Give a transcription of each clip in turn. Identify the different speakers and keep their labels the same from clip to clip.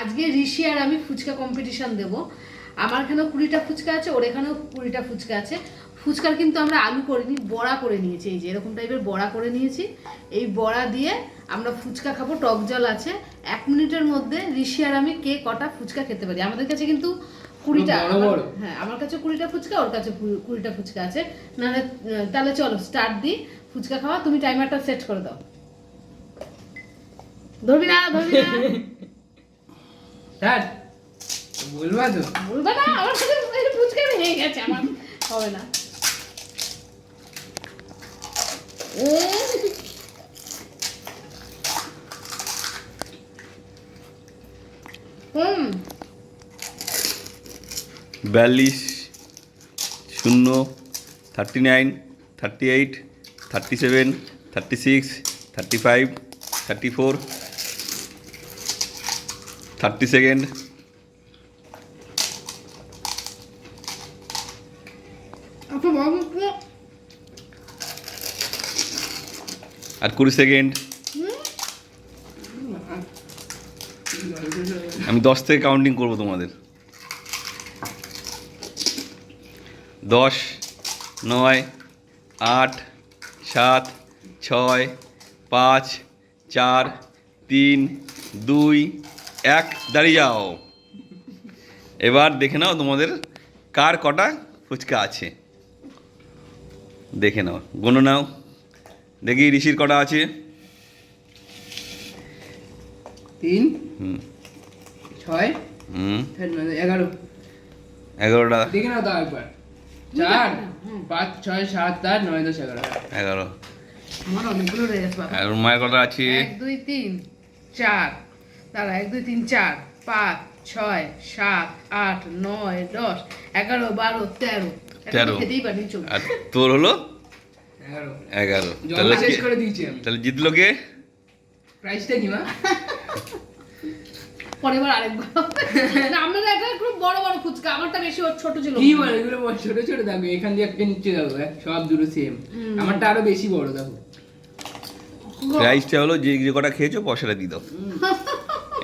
Speaker 1: আজকে ঋষি আর আমি ফুচকা কম্পিটিশন দেব আমার এখানেও কুড়িটা ফুচকা আছে ওর এখানেও কুড়িটা ফুচকা আছে ফুচকার কিন্তু আমরা আলু করিনি বড়া করে নিয়েছি এই যে এরকম টাইপের বড়া করে নিয়েছি এই বড়া দিয়ে আমরা ফুচকা খাবো টক জল আছে এক মিনিটের মধ্যে ঋষি আর আমি কে কটা ফুচকা খেতে পারি আমাদের কাছে কিন্তু কুড়িটা হ্যাঁ আমার কাছে কুড়িটা ফুচকা ওর কাছে কুড়িটা ফুচকা আছে নাহলে তাহলে চলো স্টার্ট দিই ফুচকা খাওয়া তুমি টাইমারটা সেট করে দাও ধরবি না ধরবি না
Speaker 2: স্যার বলবা তো
Speaker 1: বলবা না আমার সাথে পুচকে ভেঙে গেছে আমার হবে না
Speaker 3: বিয়াল্লিশ শূন্য thirty nine thirty eight thirty seven thirty six thirty five thirty four thirty second আচ্ছা, আর কুড়ি সেকেন্ড আমি দশ থেকে কাউন্টিং করবো তোমাদের দশ নয় আট সাত ছয় পাঁচ চার তিন দুই এক দাঁড়িয়ে যাও এবার দেখে নাও তোমাদের কার কটা ফুচকা আছে দেখে নাও গুনো নাও দেখি ঋষির কটা আছে
Speaker 2: তিন হুম ছয় হুম এগারো এগারোটা দেখে নাও তাও একবার চার হ্যাঁ, হ্যাঁ। পাঁচ ছয় সাত আট নয় দশ এগারো এগারো
Speaker 3: মায়ের কটা আছে এক
Speaker 2: দুই তিন চার দাঁড়া এক দুই তিন চার পাঁচ ছয় সাত আট নয় দশ এগারো বারো তেরো
Speaker 3: তেরো আর তোর হলো এগারো তাহলে তাহলে জিতলো কে
Speaker 2: প্রাইসটা কি মা
Speaker 1: পরেরবার আরেকবার আমরা একটা খুব বড় বড় ফুচকা আমারটা বেশি ছোট ছিল
Speaker 2: কি বলে এগুলো ছোট ছোট দাম এখান দিয়ে একটা নিচে যাবো সব দুটো সেম আমারটা আরো বেশি বড় দাম
Speaker 3: প্রাইসটা হলো যে যে কটা খেয়েছো পয়সাটা দিয়ে দাও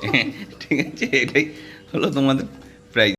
Speaker 3: ঠিক আছে এটাই হলো তোমাদের প্রাইজ